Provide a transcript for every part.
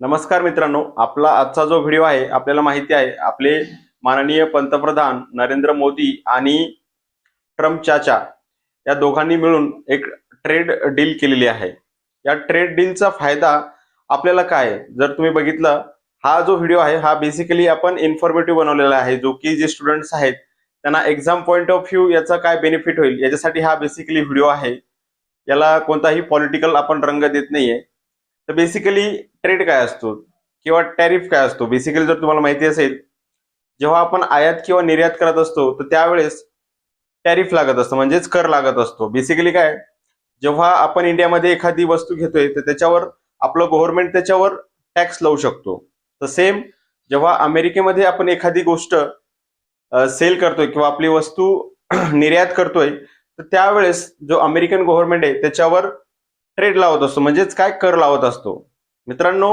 नमस्कार मित्रांनो आपला आजचा जो व्हिडिओ आहे आपल्याला माहिती आहे आपले माननीय पंतप्रधान नरेंद्र मोदी आणि ट्रम्प चाचा या दोघांनी मिळून एक ट्रेड डील केलेली आहे. या ट्रेड डीलचा फायदा आपल्याला काय आहे? जर तुम्ही बघितलं हा जो व्हिडिओ आहे हा बेसिकली आपण इन्फॉर्मेटिव्ह बनवलेला आहे जो की जे स्टुडंट्स आहेत त्यांना एक्झाम पॉईंट ऑफ व्ह्यू याचा काय बेनिफिट होईल याच्यासाठी हा बेसिकली व्हिडिओ आहे. याला कोणताही पॉलिटिकल आपण रंग देत नाहीये. तर बेसिकली ट्रेड काय असतो किंवा टॅरिफ काय असतो? बेसिकली जर तुम्हाला माहिती असेल जेव्हा आपण आयात किंवा निर्यात करत असतो तर त्यावेळेस टॅरिफ लागत असतं म्हणजेच कर लागत असतो. बेसिकली काय? जेव्हा आपण इंडियामध्ये एखादी वस्तू घेतोय तर त्याच्यावर आपलं गव्हर्नमेंट त्याच्यावर टॅक्स लावू शकतो. तर सेम जेव्हा अमेरिकेमध्ये आपण एखादी गोष्ट सेल करतोय किंवा आपली वस्तू निर्यात करतोय तर त्यावेळेस जो अमेरिकन गव्हर्नमेंट आहे त्याच्यावर ट्रेड लावत असतो. म्हणजेच काय? कर लावत असतो. मित्रांनो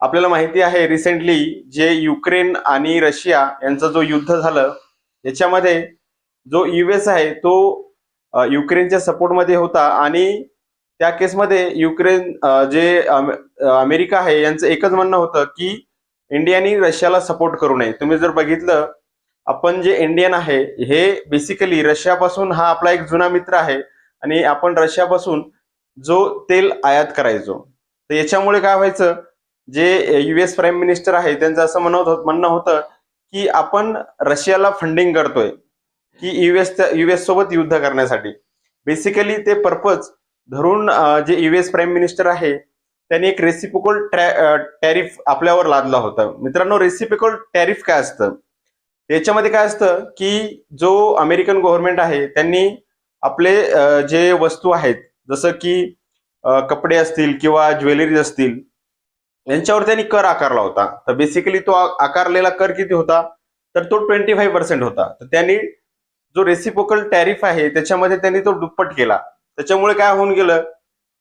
आपल्याला माहिती आहे रिसेंटली जे युक्रेन आणि रशिया यांचं जो युद्ध झालं याच्यामध्ये जो युएस आहे तो युक्रेनच्या सपोर्टमध्ये होता आणि त्या केसमध्ये युक्रेन जे अमेरिका आहे यांचं एकच म्हणणं होतं की इंडियानी रशियाला सपोर्ट करू नये. तुम्ही जर बघितलं आपण जे इंडियन आहे हे बेसिकली रशियापासून हा आपला एक जुना मित्र आहे आणि आपण रशियापासून जो तेल आयात करायचो. तर याच्यामुळे काय व्हायचं? जे युएस प्राईम मिनिस्टर आहे त्यांचं असं म्हणत होत- म्हणणं होतं की आपण रशियाला फंडिंग करतोय की युएस युएस सोबत युद्ध करण्यासाठी. बेसिकली ते पर्पज धरून जे युएस प्राईम मिनिस्टर आहे त्यांनी एक रेसिपिकल टॅरिफ आपल्यावर लादला होता. मित्रांनो रेसिपिकोल टॅरिफ काय असतं? याच्यामध्ये काय असतं की जो अमेरिकन गव्हर्नमेंट आहे त्यांनी आपले जे वस्तू आहेत जसं की कपडे असतील किंवा ज्वेलरीज असतील यांच्यावर त्यांनी कर आकारला होता. तर बेसिकली तो आकारलेला कर किती होता? तर तो ट्वेंटी फाईव्ह पर्सेंट होता. तर त्यांनी जो रेसिपोकल टॅरिफ आहे त्याच्यामध्ये त्यांनी तो दुप्पट केला. त्याच्यामुळे काय होऊन गेलं?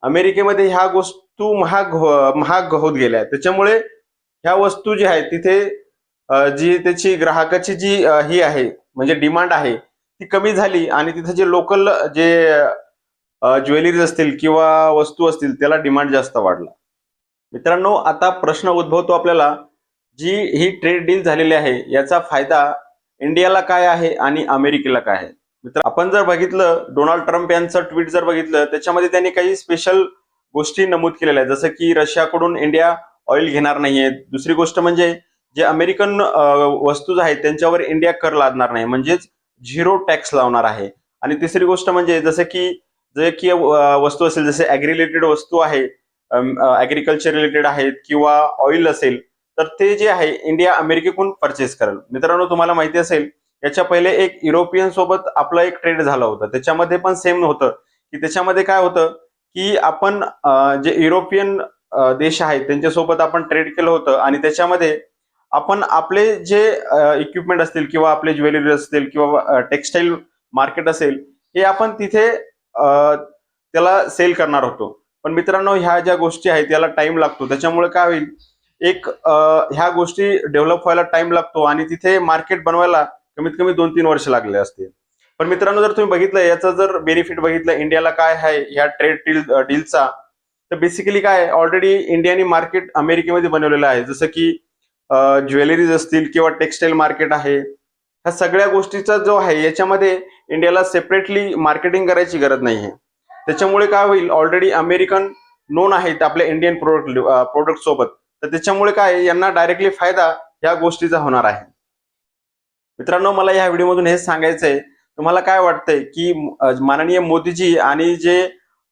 अमेरिकेमध्ये ह्या वस्तू महाग हो, महाग होत गेल्या. त्याच्यामुळे ह्या वस्तू जी आहेत तिथे जी त्याची ग्राहकाची जी ही आहे म्हणजे डिमांड आहे ती कमी झाली आणि तिथे जे लोकल जे ज्वेलरीज असतील किंवा वस्तू असतील त्याला डिमांड जास्त वाढला. मित्रांनो आता प्रश्न उद्भवतो आपल्याला जी ही ट्रेड डील झालेली आहे याचा फायदा इंडियाला काय आहे आणि अमेरिकेला काय आहे? मित्र आपण जर बघितलं डोनाल्ड ट्रम्प यांचं ट्विट जर बघितलं त्याच्यामध्ये त्यांनी काही स्पेशल गोष्टी नमूद केलेल्या आहेत. जसं की रशियाकडून इंडिया ऑइल घेणार नाहीये. दुसरी गोष्ट म्हणजे जे अमेरिकन वस्तू आहेत त्यांच्यावर इंडिया कर लादणार नाही. म्हणजेच झिरो टॅक्स लावणार आहे. आणि तिसरी गोष्ट म्हणजे जसं की जे की वस्तू असेल जसे ऍग्री रिलेटेड वस्तू आहे ऍग्रिकल्चर रिलेटेड आहेत किंवा ऑइल असेल तर ते जे आहे इंडिया अमेरिकेकडून परचेस करेल. मित्रांनो तुम्हाला माहिती असेल याच्या पहिले एक युरोपियन सोबत आपला एक ट्रेड झाला होता. त्याच्यामध्ये पण सेम होतं. की त्याच्यामध्ये काय होतं की आपण जे युरोपियन देश आहेत त्यांच्यासोबत आपण ट्रेड केलं होतं आणि त्याच्यामध्ये आपण आपले जे इक्विपमेंट असतील किंवा आपले ज्वेलरी असतील किंवा टेक्स्टाईल मार्केट असेल हे आपण तिथे त्याला सेल करणार होतो. पण मित्रांनो ह्या ज्या गोष्टी आहेत याला टाइम लागतो. त्याच्यामुळे काय होईल? एक ह्या गोष्टी डेव्हलप व्हायला टाइम लागतो आणि तिथे मार्केट बनवायला कमीत कमी दोन तीन वर्ष लागले असते पण मित्रांनो जर तुम्ही बघितलं याचा जर बेनिफिट बघितलं इंडियाला काय आहे ह्या ट्रेड डील डीलचा तर बेसिकली काय ऑलरेडी इंडियाने मार्केट अमेरिकेमध्ये बनवलेलं आहे. जसं की ज्वेलरीज असतील किंवा टेक्स्टाईल मार्केट आहे ह्या सगळ्या गोष्टीचा जो आहे याच्यामध्ये इंडियाला सेपरेटली मार्केटिंग करायची गरज नाही आहे त्याच्यामुळे काय होईल ऑलरेडी अमेरिकन नोन आहेत आपल्या इंडियन प्रोडक्ट प्रोडक्ट सोबत. तर त्याच्यामुळे काय यांना डायरेक्टली फायदा या गोष्टीचा होणार आहे. मित्रांनो मला या व्हिडिओमधून हेच सांगायचंय. तुम्हाला काय वाटतंय की माननीय मोदीजी आणि जे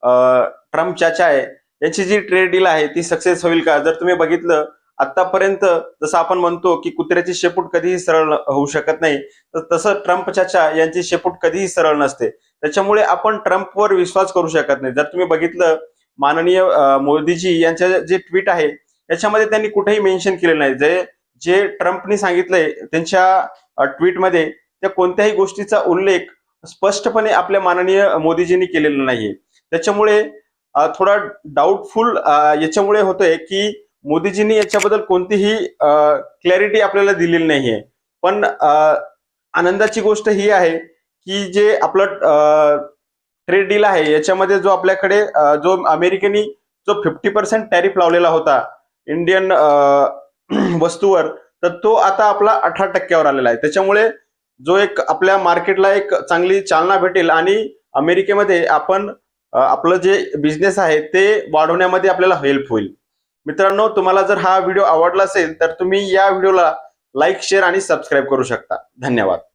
ट्रम्प चाचा आहे याची जी ट्रेड डील आहे ती सक्सेस होईल का? जर तुम्ही बघितलं आतापर्यंत जसं आपण म्हणतो की कुत्र्याची शेपूट कधीही सरळ होऊ शकत नाही तर तसं ट्रम्प चाचा यांची शेपूट कधीही सरळ नसते. त्याच्यामुळे आपण ट्रम्पवर विश्वास करू शकत नाही. जर तुम्ही बघितलं माननीय मोदीजी यांच्या जे ट्विट आहे याच्यामध्ये त्यांनी कुठेही मेन्शन केलेलं नाही. जे जे ट्रम्पनी सांगितलंय त्यांच्या ट्विटमध्ये त्या कोणत्याही गोष्टीचा उल्लेख स्पष्टपणे आपल्या माननीय मोदीजींनी केलेला नाहीये. त्याच्यामुळे थोडा डाऊटफुल याच्यामुळे होतोय की मोदीजींनी याच्याबद्दल कोणतीही क्लॅरिटी आपल्याला दिलेली नाहीये. पण आनंदाची गोष्ट ही आहे की जे आपलं ट्रेड डील आहे याच्यामध्ये जो आपल्याकडे जो अमेरिकेनी जो फिफ्टी पर्सेंट टॅरिफ लावलेला होता इंडियन वस्तूवर तर तो आता आपला अठरा टक्क्यावर आलेला आहे. त्याच्यामुळे जो एक आपल्या मार्केटला एक चांगली चालना भेटेल आणि अमेरिकेमध्ये आपण आपलं जे बिझनेस आहे ते वाढवण्यामध्ये आपल्याला हेल्प होईल. मित्रांनो तुम्हाला जर हा व्हिडिओ आवडला असेल तर तुम्ही या व्हिडिओला लाईक शेअर आणि सबस्क्राईब करू शकता. धन्यवाद.